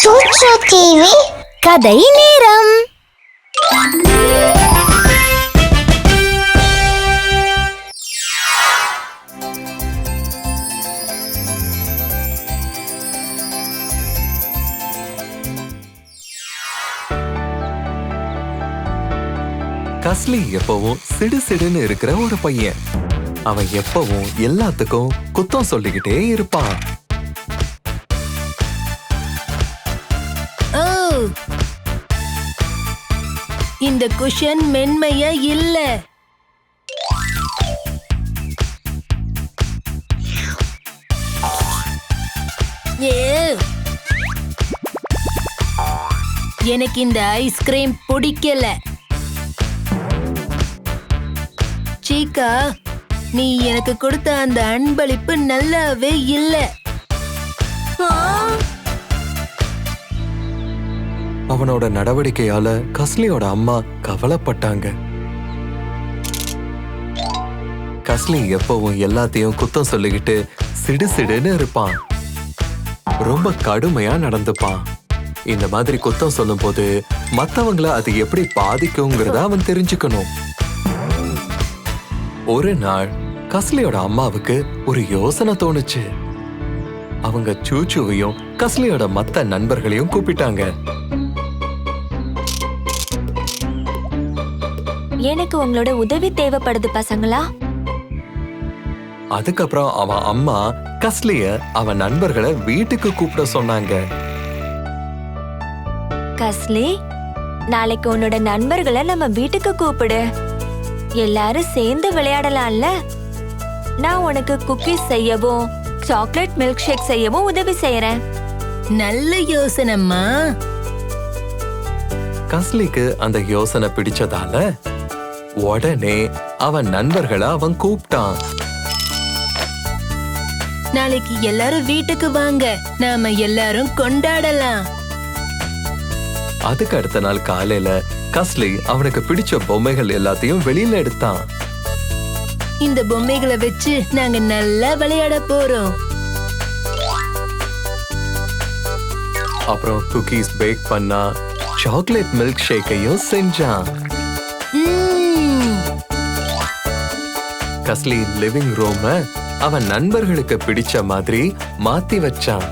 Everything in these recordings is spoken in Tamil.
சூட்சு டிவி கதை நேரம். கஸ்லி எப்பவும் சிடு சிடுன்னு இருக்கிற ஒரு பையன். அவன் எப்பவும் எல்லாத்துக்கும் குத்தம் சொல்லிக்கிட்டே இருப்பான். இந்த குஷன் மென்மையா இல்ல. ஏ. எனக்கு இந்த ஐஸ்கிரீம் பிடிக்கல. சீக்கா நீ எனக்கு கொடுத்த அந்த அன்பளிப்பு நல்லாவே இல்ல. அவனோட நடவடிக்கையால கஸ்லியோட அம்மா கவலைப்பட்டாங்க. கஸ்லி எப்பவும் எல்லாத்தையும் குத்தம் சொல்லிக்கிட்டு சிடு சிடுன்னு இருப்பான். ரொம்ப கடுமையா நடந்துப்பான். இந்த மாதிரி குத்தம் சொல்லும்போது மத்தவங்கள அது எப்படி பாதிக்குங்கிறத அவன் தெரிஞ்சுக்கணும். ஒரு நாள் கஸ்லியோட அம்மாவுக்கு ஒரு யோசனை தோணுச்சு. அவங்க சூச்சுவையும் கஸ்லியோட மத்த நண்பர்களையும் கூப்பிட்டாங்க. எனக்கு உங்களோட உதவி தேவைப்படுது பசங்களா? அதுக்கப்புறம் அவன் அம்மா கஸ்லிய அவன் நண்பர்களை வீட்டுக்கு கூப்பிட சொன்னாங்க. கஸ்லி நாளைக்கு உன்னோட நண்பர்களை நம்ம வீட்டுக்கு கூப்பிடு. எல்லாரும் சேர்ந்து விளையாடலாம்ல? நான் உனக்கு குக்கீஸ் செய்யவும் சாக்லேட் மில்க் ஷேக் செய்யவும் உதவி செய்யறேன். நல்ல யோசனைம்மா. கஸ்லிக்கு அந்த யோசனை பிடிச்சதால உடனே அவன் நண்பர்களை அவன் கூப்பிட்டான். நாளைக்கு எல்லாரும் வீட்டுக்கு வாங்க. நாம எல்லாரும் கொண்டாடலாம். அதுக்கு அடுத்த நாள் காலையில கஸ்லி அவனுக்கு பிடிச்ச பொம்மைகள் எல்லாத்தையும் வெளியில எடுத்தான். இந்த பொம்மைகளை வச்சு நாங்க நல்லா விளையாட போறோம். அப்புறம் குக்கீஸ் பேக் பண்ணா சாக்லேட் மில்க் ஷேக்கையும் செஞ்சான். கஸ்லி லிவிங் ரூம அவன் நண்பர்களுக்கு பிடிச்ச மாதிரி மாத்தி வச்சான்.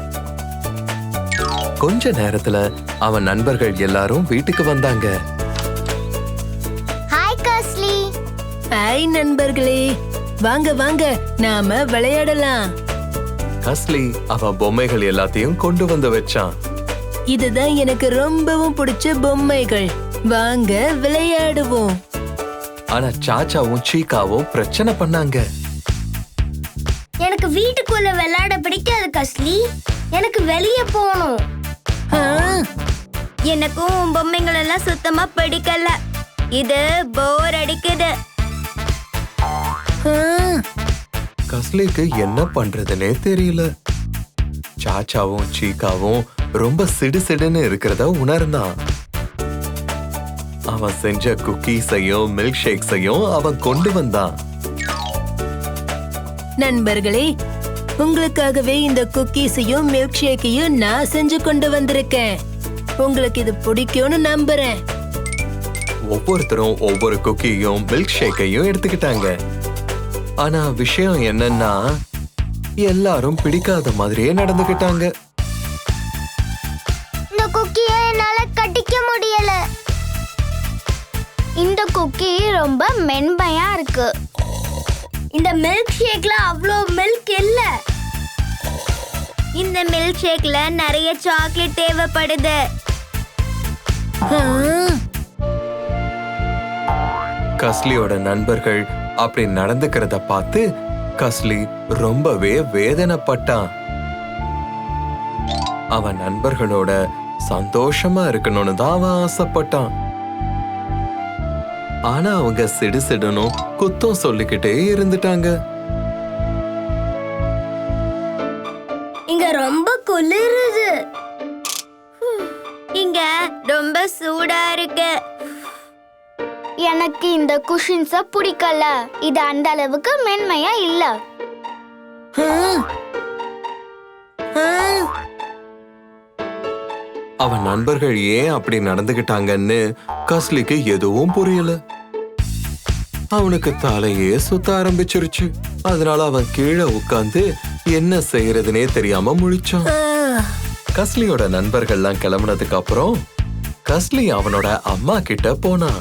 கொஞ்ச நேரத்துல அவன் நண்பர்கள் எல்லாரும் வீட்டுக்கு வந்தாங்க. ஹாய் கஸ்லி. ஹாய் நண்பர்களே. வாங்க வாங்க நாம விளையாடலாம். கஸ்லி அவன் பொம்மைகள் எல்லாத்தையும் கொண்டு வந்து வச்சான். இதுதான் எனக்கு ரொம்பவும் பிடிச்ச பொம்மைகள். வாங்க விளையாடுவோம். ஆனா சாச்சாவும் சீக்காவும் பிரச்சனை பண்ணாங்க. எனக்கு வீட்டுக்குள்ள விளையாட பிடிக்காது கஸ்லி. எனக்கு வெளியே போகணும் எனக்கும் உன் பொம்மைகள் எல்லாம் சுத்தமா பிடிக்கல. இது போர் அடிக்குது. கஸ்லிக்கு என்ன பண்றதுனே தெரியல. சாச்சாவும் சீக்காவும் ரொம்ப சிடு சிடுன்னு இருக்கிறத உணர்ந்தான். அவன் செஞ்ச குக்கீஸையும் மில்க் ஷேக்ஸையும் அவன் கொண்டு வந்தான். நண்பர்களே உங்களுக்காகவே இந்த குக்கீஸையும் மில்க் ஷேக்கையும் நான் செஞ்சு கொண்டு வந்திருக்கேன். உங்களுக்கு இது பிடிக்கும்னு நம்புறேன். ஒவ்வொருத்தரும் ஒவ்வொரு குக்கியும் மில்க் ஷேக்கையும் எடுத்துக்கிட்டாங்க. ஆனா விஷயம் என்னன்னா எல்லாரும் பிடிக்காத மாதிரியே நடந்துக்கிட்டாங்க. இந்த குக்கியை என்னால கடிக்க முடியல. இந்த குக்கி ரொம்ப மென்மையா இருக்கு. இந்த மில்க் ஷேக்ல அவ்வளோ மில்க் இல்ல. இந்த மில்க் ஷேக்ல நிறைய சாக்லேட் தேவைப்படுது. கஸ்லியோட நண்பர்கள் அப்படி நடந்துக்கிறத பார்த்து கஸ்லி ரொம்பவே வேதனைப்பட்டான். அவன் நண்பர்களோட சந்தோஷமா இருக்கணும்னு தான் அவன் ஆசைப்பட்டான். ஆனா அவங்க சிடு சிடுனும் குத்தம் சொல்லிக்கிட்டே இருந்துட்டாங்க. இங்க ரொம்ப குளிருது. இங்க ரொம்ப சூடா இருக்கு. எனக்கு இந்த குஷின்ஸ பிடிக்கல. இது அந்த அளவுக்கு மென்மையா இல்ல. அவன் நண்பர்கள் ஏன் அப்படி நடந்துகிட்டாங்கன்னு கஸ்லிக்கு எதுவும் புரியல. அவனுக்கு தலையே சுத்த ஆரம்பிச்சிருச்சு. அதனால அவன் கீழே உட்கார்ந்து என்ன செய்யறதுனே தெரியாம முழிச்சான். கஸ்லியோட நண்பர்கள்லாம் கிளம்புனதுக்கு அப்புறம் கஸ்லி அவனோட அம்மா கிட்ட போனான்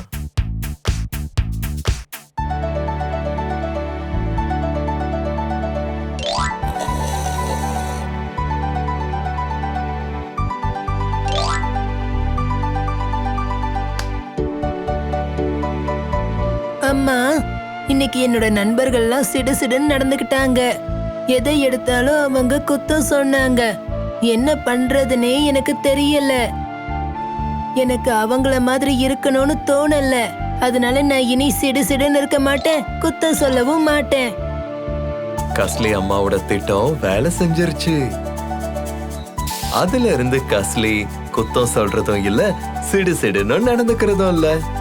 இன்னைக்கு என்னோட நண்பர்கள்லாம் சிடு சிடுன்னு நடந்துக்கிட்டாங்க. எதை எடுத்தாலும் அவங்க குத்தம் சொன்னாங்க. என்ன பண்றதுனே எனக்கு தெரியல. எனக்கு அவங்கள மாதிரி இருக்கணும்னு தோணல. அதனால நான் இனி சிடு சிடுன்னு இருக்க மாட்டேன். குத்தம் சொல்லவும் மாட்டேன். கஸ்லி அம்மாவோட திட்டம் வேலை செஞ்சிருச்சு. அதுல இருந்து கஸ்லி குத்தம் சொல்றதும் இல்ல சிடு சிடுன்னு நடந்துக்கிறதும் இல்லை.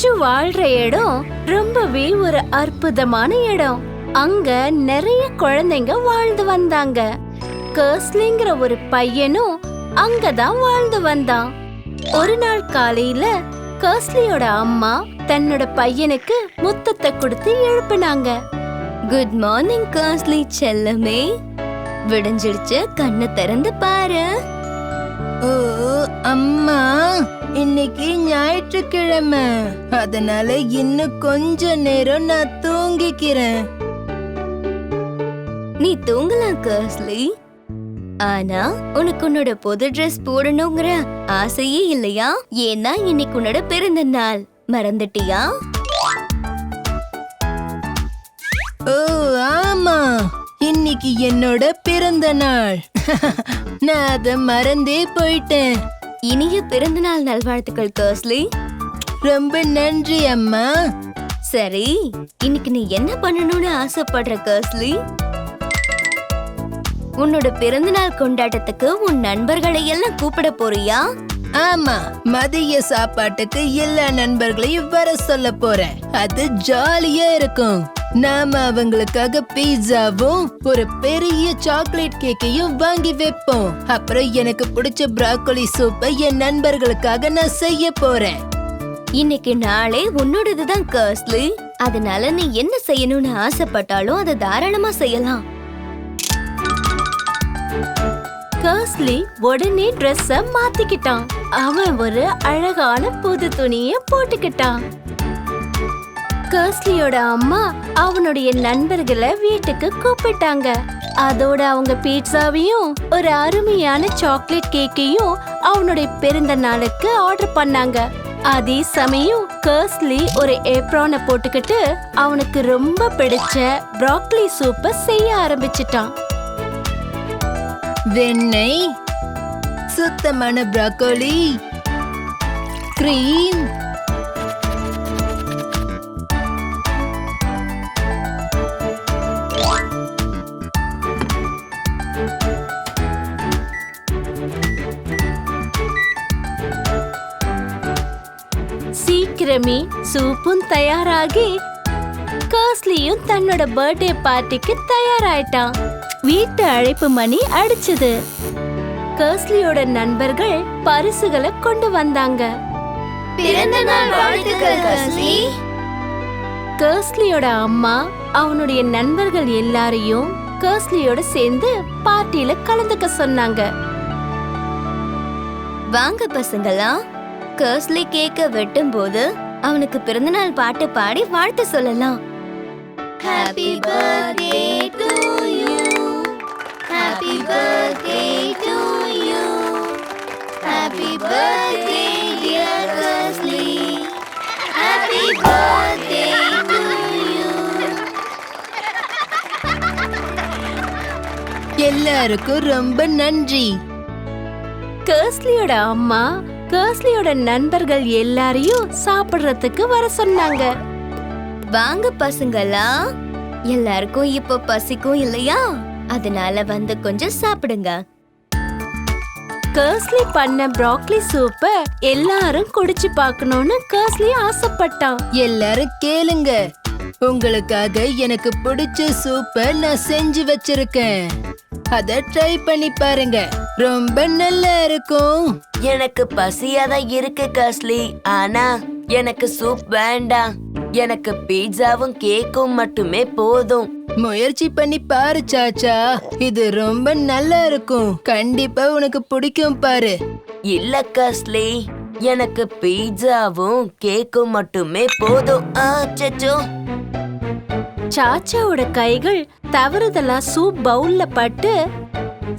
சூச்சு வாழ்ற இடம் ரொம்பவே ஒரு அற்புதமான இடம். அங்க நிறைய குழந்தைங்க வாழ்ந்து வந்தாங்க. கர்ஸ்லிங்கிற ஒரு பையனும் அங்கதான் வாழ்ந்து வந்தான். ஒரு நாள் காலையில கர்ஸ்லியோட அம்மா தன்னோட பையனுக்கு முத்தத்தை கொடுத்து எழுப்புனாங்க. குட் மார்னிங் கர்ஸ்லி செல்லமே. விடிஞ்சிடுச்சு கண்ணை திறந்து பாரு. ஓ அம்மா இன்னைக்கு ஞாயிற்றுக்கிழமை. அதனால இன்னும் கொஞ்ச நேரம் நான் தூங்கிக்கிறேன். நீ தூங்கலாம் காஸ்லி ஆனா உனக்கு உன்னோட புது ட்ரெஸ் போடணுங்கிற ஆசையே இல்லையா? ஏன்னா இன்னைக்கு உன்னோட பிறந்த நாள். மறந்துட்டியா? ஓ ஆமா. இன்னைக்கு என்னோட பிறந்த நாள். நான் அத மறந்தே போயிட்டேன். இனிய பிறந்தநாள் நல்வாழ்த்துக்கள் கர்ஸ்லி ரொம்ப நன்றி அம்மா. சரி இன்னைக்கு நீ என்ன பண்ணணும்னு ஆசைப்படுற கர்ஸ்லி உன்னோட பிறந்தநாள் கொண்டாட்டத்துக்கு உன் நண்பர்களை எல்லாம் கூப்பிட போறியா? ஆமா மதிய சாப்பாட்டுக்கு எல்லா நண்பர்களையும் வர சொல்ல போறேன். அது ஜாலியா இருக்கும். நாம அவங்களுக்காக பீட்சாவும் ஒரு பெரிய சாக்லேட் கேக்கையும் வாங்கி வைப்போம். அப்புறம் எனக்கு பிடிச்ச ப்ராக்கோலி சூப்பை என் நண்பர்களுக்காக நான் செய்ய போறேன். இன்னைக்கு நாளே உன்னோடதுதான் கர்ஸ்லி. அதனால நீ என்ன செய்யணும்னு ஆசைப்பட்டாலும் அதை தாராளமா செய்யலாம். கர்ஸ்லி உடனே ட்ரெஸ்ஸ மாத்திக்கிட்டான். அவன் ஒரு அழகான புது துணிய போட்டுக்கிட்டான். கர்ஸ்லியோட அம்மா அவனுடைய நண்பர்களை வீட்டுக்கு கூப்பிட்டாங்க. அதோட அவங்க பீட்சாவையும் ஒரு அருமையான சாக்லேட் கேக்கையும் அவனுடைய பிறந்த நாளுக்கு ஆர்டர் பண்ணாங்க. அதே சமயம் கர்ஸ்லி ஒரு ஏப்ரானை போட்டுக்கிட்டு அவனுக்கு ரொம்ப பிடிச்ச ப்ராக்லி சூப்பை செய்ய ஆரம்பிச்சிட்டான். வெண்ணெய் சுத்தமான ப்ராக்கோலி கிரீம் சீக்கிரமே சூப்பும் தயாராகி காஸ்லியும் தன்னோட பர்த்டே பார்ட்டிக்கு தயாராயிட்டான். வீட்டு அழைப்பு மணி அடிச்சது. கர்ஸ்லியோட நண்பர்கள் பரிசுகளை கொண்டு வந்தாங்க. பிறந்த நாள் வாழ்த்துக்கள் காஸ்லி கர்ஸ்லியோட அம்மா அவனுடைய நண்பர்கள் எல்லாரையும் கர்ஸ்லியோட சேர்ந்து பார்ட்டியில கலந்துக்க சொன்னாங்க. வாங்க பசங்களா. கர்ஸ்லி கேக்க வெட்டும் போது அவனுக்கு பிறந்தநாள் பாட்டு பாடி வாழ்த்து சொல்லலாம். Happy birthday to you happy birthday to happy birthday dear Karsli happy birthday to you எல்லாருக்கும் ரொம்ப நன்றி. கர்ஸ்லியோட அம்மா கர்ஸ்லியோட நண்பர்கள் எல்லாரையும் சாப்பிடுறதுக்கு வர சொன்னாங்க. வாங்க பசங்களா. எல்லாருக்கும் இப்போ பசிக்கும் இல்லையா? அதனால வந்து கொஞ்சம் சாப்பிடுங்க. கர்ஸ்லி பண்ண ப்ராக்லி சூப்ப எல்லாரும் குடிச்சு பார்க்கணும்னு கர்ஸ்லி ஆசைப்பட்டான். எல்லாரும் கேளுங்க. உங்களுக்காக எனக்கு பிடிச்ச சூப்பை நான் செஞ்சு வச்சிருக்கேன். அத ட்ரை பண்ணி பாருங்க. ரொம்ப நல்லா இருக்கும். எனக்கு பசியா தான் இருக்கு கஸ்லி ஆனா எனக்கு சூப் வேண்டாம். எனக்கு பீட்சாவும் கேக்கும் மட்டுமே போதும். முயற்சி பண்ணி பாரு சாச்சா. இது ரொம்ப நல்லா இருக்கும். கண்டிப்பா உனக்கு பிடிக்கும் பாரு. இல்ல கஸ்லி எனக்கு பீட்சாவும் கேக்கும் மட்டுமே போதும். ஆச்சச்சோ சாச்சாவோட கைகள் தவறுதலா சூப் பவுல்ல பட்டு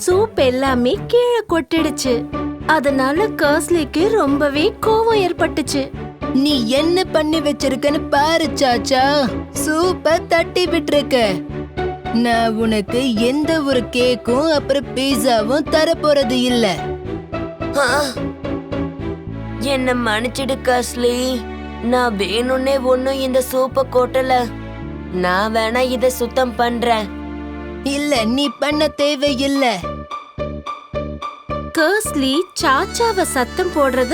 சூப் எல்லாமே கீழே கொட்டிடுச்சு. அதனால கர்ஸ்லிக்கு ரொம்பவே கோவம் ஏற்பட்டுச்சு. நீ என்ன பண்ணி வச்சிருக்கன்னு பாரு சாச்சா. சூப்ப தட்டி விட்டுருக்க. நான் உனக்கு எந்த ஒரு கேக்கும் அப்புறம் பீஸாவும் தர போறது இல்ல. ஆ! என்ன மன்னிச்சிடு கஸ்லி. நான் வேணும்னே ஒன்னும் இந்த சூப்ப கொட்டல. நான் வேணா இத சுத்தம் பண்றேன். இல்ல நீ பண்ண தேவையில்ல. கர்ஸ்லி சாச்சாவ சத்தம் போடுறத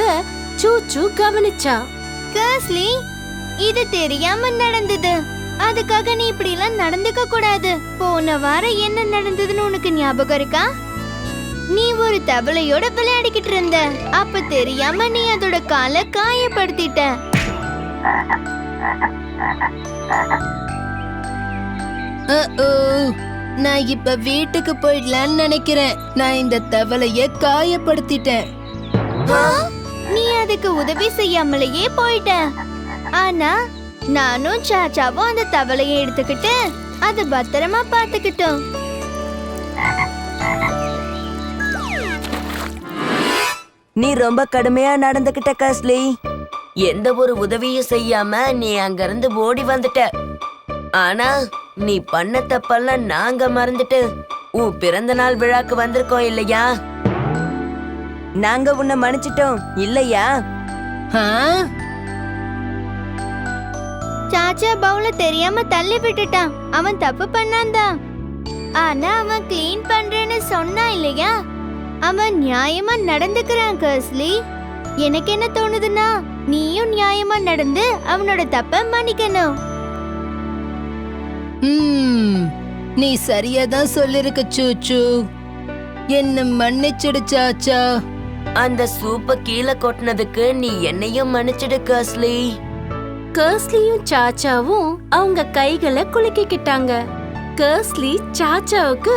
சூச்சு கவனிச்சா. கர்ஸ்லி இது தெரியாம நடந்தது. அதுக்காக நீ இப்படி எல்லாம் நடந்துக்க கூடாது. போன வாரம் என்ன நடந்ததுன்னு உனக்கு ஞாபகம் இருக்கா? நீ ஒரு தவளையோட விளையாடிக்கிட்டு இருந்த. அப்ப தெரியாம நீ அதோட காலை காயப்படுத்திட்ட. நான் இப்ப வீட்டுக்கு போயிடலான்னு நினைக்கிறேன். நான் இந்த தவளைய காயப்படுத்திட்டேன். நீ அதுக்கு உதவி செய்யாமலேயே போயிட்ட. ஆனா நானும் சாச்சாவும் அந்த தவளையை எடுத்துக்கிட்டு அது பத்திரமா பார்த்துக்கிட்டோம். நீ ரொம்ப கடுமையா நடந்துகிட்ட காஸ்லி. எந்த ஒரு உதவியும் செய்யாம நீ அங்கிருந்து ஓடி வந்துட்ட. ஆனா நீ பண்ண தப்பெல்லாம் நாங்க மறந்துட்டு உன் பிறந்த நாள் விழாக்கு வந்திருக்கோம் இல்லையா? நாங்க உன்னை மன்னிச்சிட்டோம். இல்லையா? ஆ? சாச்சா பவுல தெரியாம தள்ளி விட்டுட்டான். அவன் தப்பு பண்ணான்தான். ஆனா அவன் க்ளீன் பண்றேன்னு சொன்னான் இல்லையா? அவன் நியாயமா நடந்துக்கிறான் கர்ஸ்லி. எனக்கு என்ன தோணுதுன்னா நீயும் நியாயமா நடந்து அவனோட தப்ப மன்னிக்கணும். ம், நீ சரியா தான் சொல்லிருக்க சூச்சு. என்ன மன்னிச்சிடு சாச்சா. அந்த சூப்ப கீழே கொட்டினதுக்கு நீ என்னையும் மன்னிச்சிடு கஸ்லி கர்ஸ்லியும் சாச்சாவும் அவங்க கைகளை குலுக்கிக்கிட்டாங்க. கர்ஸ்லி சாச்சாவுக்கு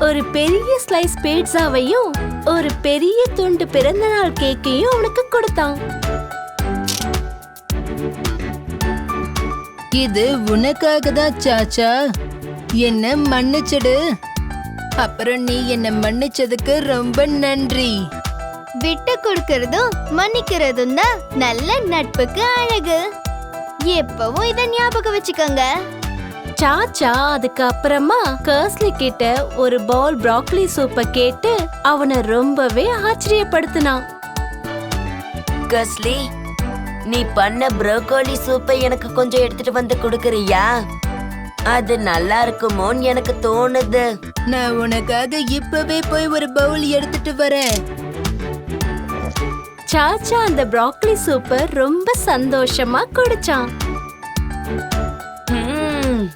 ஒரு பெரிய ஸ்லைஸ் பீட்சாவையும் ஒரு பெரிய துண்டு பிறந்தநாள் கேக்கையும் அவனுக்கு கொடுத்தான். இது உனக்காக தான் சாச்சா. என்ன மன்னிச்சிடு. அப்புறம் நீ என்ன மன்னிச்சதுக்கு ரொம்ப நன்றி. விட்டு கொடுக்கறதும் மன்னிக்கிறதும் தான் நல்ல நட்புக்கு அழகு. எப்பவும் இத ஞாபகம் வச்சுக்கோங்க. சாச்சா அதுக்கு அப்புறமா கர்ஸ்லி கிட்ட ஒரு பவுல் ப்ராக்லி சூப்பை கேட்டு அவனை ரொம்பவே ஆச்சரியப்படுத்தினான். கஸ்லி நீ பண்ண ப்ரோக்கோலி சூப்பை எனக்கு கொஞ்சம் எடுத்துட்டு வந்து கொடுக்கறியா? அது நல்லா இருக்குமோன்னு எனக்கு தோணுது. நான் உனக்காக இப்பவே போய் ஒரு பவுல் எடுத்துட்டு வரேன். சாச்சா அந்த ப்ராக்லி சூப்பை ரொம்ப சந்தோஷமா குடிச்சான். ம்ம்.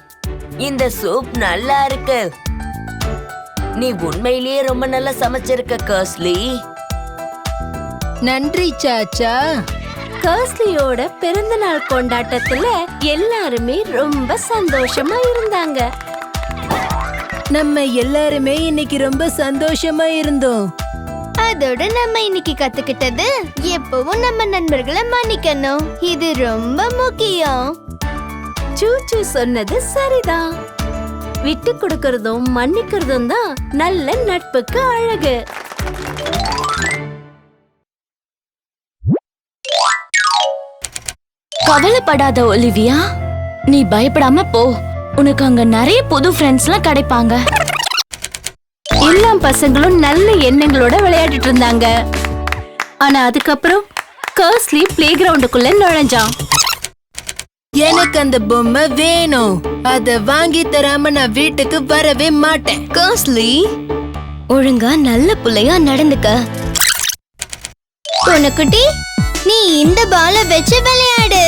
இந்த சூப் நல்லா இருக்கு. நீ உண்மையிலேயே ரொம்ப நல்லா சமைச்சிருக்க கஸ்லி நன்றி சாச்சா. கர்ஸ்லியோட பிறந்தநாள் கொண்டாட்டத்துல எல்லாருமே ரொம்ப சந்தோஷமா இருந்தாங்க. நம்ம எல்லாருமே இன்னைக்கு ரொம்ப சந்தோஷமா இருந்தோம். அதோட நம்ம இன்னைக்கு கத்துக்கிட்டது எப்பவும் நம்ம நண்பர்களை மன்னிக்கணும். இது ரொம்ப முக்கியம். சூச்சு சொன்னது சரிதான். விட்டு கொடுக்கறதும் மன்னிக்கிறதும் தான் நல்ல நட்புக்கு அழகு. கவலைப்படாத ஒலிவியா. நீ பயப்படாம போ. உனக்கு அங்க நிறைய புது ஃப்ரெண்ட்ஸ்லாம் கிடைப்பாங்க. எல்லா பசங்களும் நல்ல எண்ணங்களோட விளையாடிட்டு இருந்தாங்க. ஆனா அதுக்கப்புறம் கர்ஸ்லி பிளே கிரவுண்டுக்குள்ள நுழைஞ்சான். எனக்கு அந்த பொம்மை வேணும். அத வாங்கி தராம நான் வீட்டுக்கு வரவே மாட்டேன். கர்ஸ்லி ஒழுங்கா நல்ல புள்ளையா நடந்துக்க. பொண்ணுக்குட்டி நீ இந்த பால வச்சு விளையாடு.